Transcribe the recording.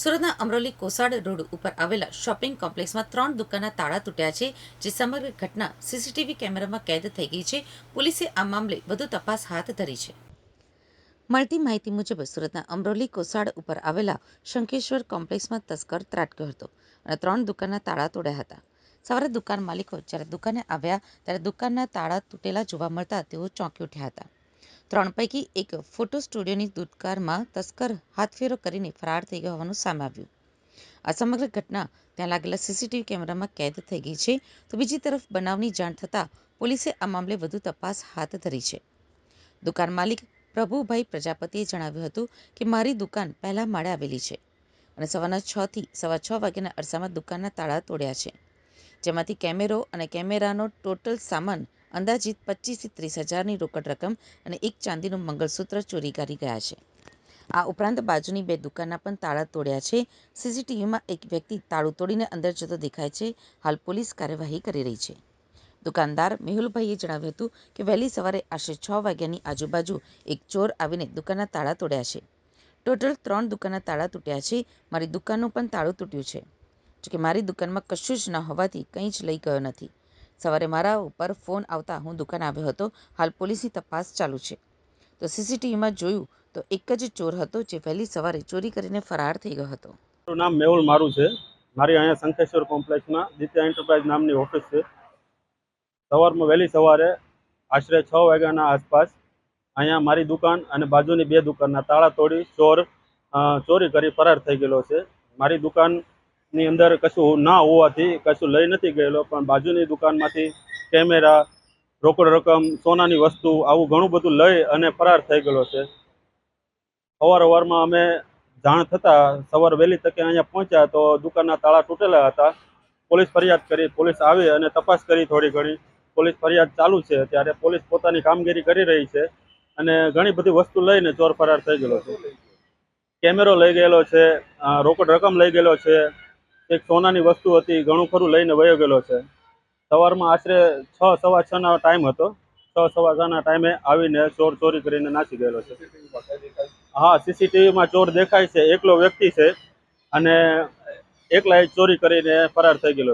સુરતના અમરોલી કોસાડ રોડ ઉપર આવેલા શોપિંગ કોમ્પ્લેક્સમાં ત્રણ દુકાનના તાળા તૂટ્યા છે, જે સમગ્ર ઘટના સીસીટીવી કેમેરામાં કેદ થઈ ગઈ છે. પોલીસે આ મામલે વધુ તપાસ હાથ ધરી છે. મળતી માહિતી મુજબ સુરતના અમરોલી કોસાડ ઉપર આવેલા શંકેશ્વર કોમ્પ્લેક્સમાં તસ્કર ત્રાટક્યો હતો અને ત્રણ દુકાનના તાળા તોડ્યા હતા. સવારે દુકાન માલિકો જ્યારે દુકાને આવ્યા ત્યારે દુકાનના તાળા તૂટેલા જોવા મળતા તેઓ ચોંકી ઉઠ્યા હતા. ત્રણ પૈકી એક ફોટો સ્ટુડિયોની દુકાનમાં તસ્કર હાથફેરો કરીને ફરાર થઈ ગયો હોવાનું સામે આવ્યું. આ સમગ્ર ઘટના ત્યાં લાગેલા સીસીટીવી કેમેરામાં કેદ થઈ ગઈ છે. તો બીજી તરફ બનાવની જાણ થતાં પોલીસે આ મામલે વધુ તપાસ હાથ ધરી છે. દુકાન માલિક પ્રભુભાઈ પ્રજાપતિએ જણાવ્યું હતું કે મારી દુકાન પહેલા માળે આવેલી છે અને સવારના છથી સવા છ વાગ્યાના અરસામાં દુકાનના તાળા તોડ્યા છે. જેમાંથી કેમેરો અને કેમેરાનો ટોટલ સામાન અંદાજિત પચીસથી ત્રીસ હજારની રોકડ રકમ અને એક ચાંદીનું મંગળસૂત્ર ચોરી કરી ગયા છે. આ ઉપરાંત બાજુની બે દુકાનના પણ તાળા તોડ્યા છે. સીસીટીવીમાં એક વ્યક્તિ તાળું તોડીને અંદર જતો દેખાય છે. હાલ પોલીસ કાર્યવાહી કરી રહી છે. દુકાનદાર મેહુલભાઈએ જણાવ્યું હતું કે વહેલી સવારે આશરે છ વાગ્યાની આજુબાજુ એક ચોર આવીને દુકાનના તાળા તોડ્યા છે. ટોટલ ત્રણ દુકાનના તાળા તૂટ્યા છે. મારી દુકાનનું પણ તાળું તૂટ્યું છે. જોકે મારી દુકાનમાં કશું જ ન હોવાથી કંઈ જ લઈ ગયો નથી. સવારે મારા ઉપર ફોન આવતા હું દુકાન આવ્યો હતો. હાલ પોલીસની તપાસ ચાલુ છે. તો સીસીટીવીમાં જોયું તો એક જ ચોર હતો જે વહેલી સવારે ચોરી કરીને ફરાર થઈ ગયો હતો. મારું નામ મેહુલ મારું છે. મારી અહીંયા શંખેશ્વર કોમ્પ્લેક્સમાં દિત્યા એન્ટરપ્રાઇઝ નામની ઓફિસ છે. સવારમાં વહેલી સવારે આશરે છ વાગ્યાના આસપાસ અહીંયા મારી દુકાન અને બાજુની બે દુકાનના તાળા તોડી ચોર ચોરી કરી ફરાર થઈ ગયેલો છે. મારી દુકાનની અંદર કશું ના હોવાથી કશું લઈ નથી ગયેલો, પણ બાજુની દુકાનમાંથી કેમેરા, રોકડ રકમ, સોનાની વસ્તુ, આવું ઘણું બધું લઈ અને ફરાર થઈ ગયેલો છે. અવારવારમાં અમે જાણ થતાં સવાર વહેલી તકે અહીંયા પહોંચ્યા તો દુકાનના તાળા તૂટેલા હતા. પોલીસ ફરિયાદ કરી, પોલીસ આવી અને તપાસ કરી થોડી ઘણી. પોલીસ ફરિયાદ ચાલુ છે ત્યારે પોલીસ પોતાની કામગીરી કરી રહી છે અને ઘણી બધી વસ્તુ લઈને ચોર ફરાર થઈ ગયેલો છે. કેમેરો લઈ ગયેલો છે રોકડ રકમ લઈ ગયેલો છે એક સોનાની વસ્તુ હતી, ઘણું ખરું લઈને વયો ગયેલો છે. સવારમાં આશરે છ, સવા છ ના ટાઈમ હતો. છ, સવા છના ટાઈમે આવીને ચોર ચોરી કરીને નાસી ગયેલો છે. હા સીસીટીવીમાં ચોર દેખાય છે, એકલો વ્યક્તિ છે અને એકલા ચોરી કરીને ફરાર થઈ ગયેલો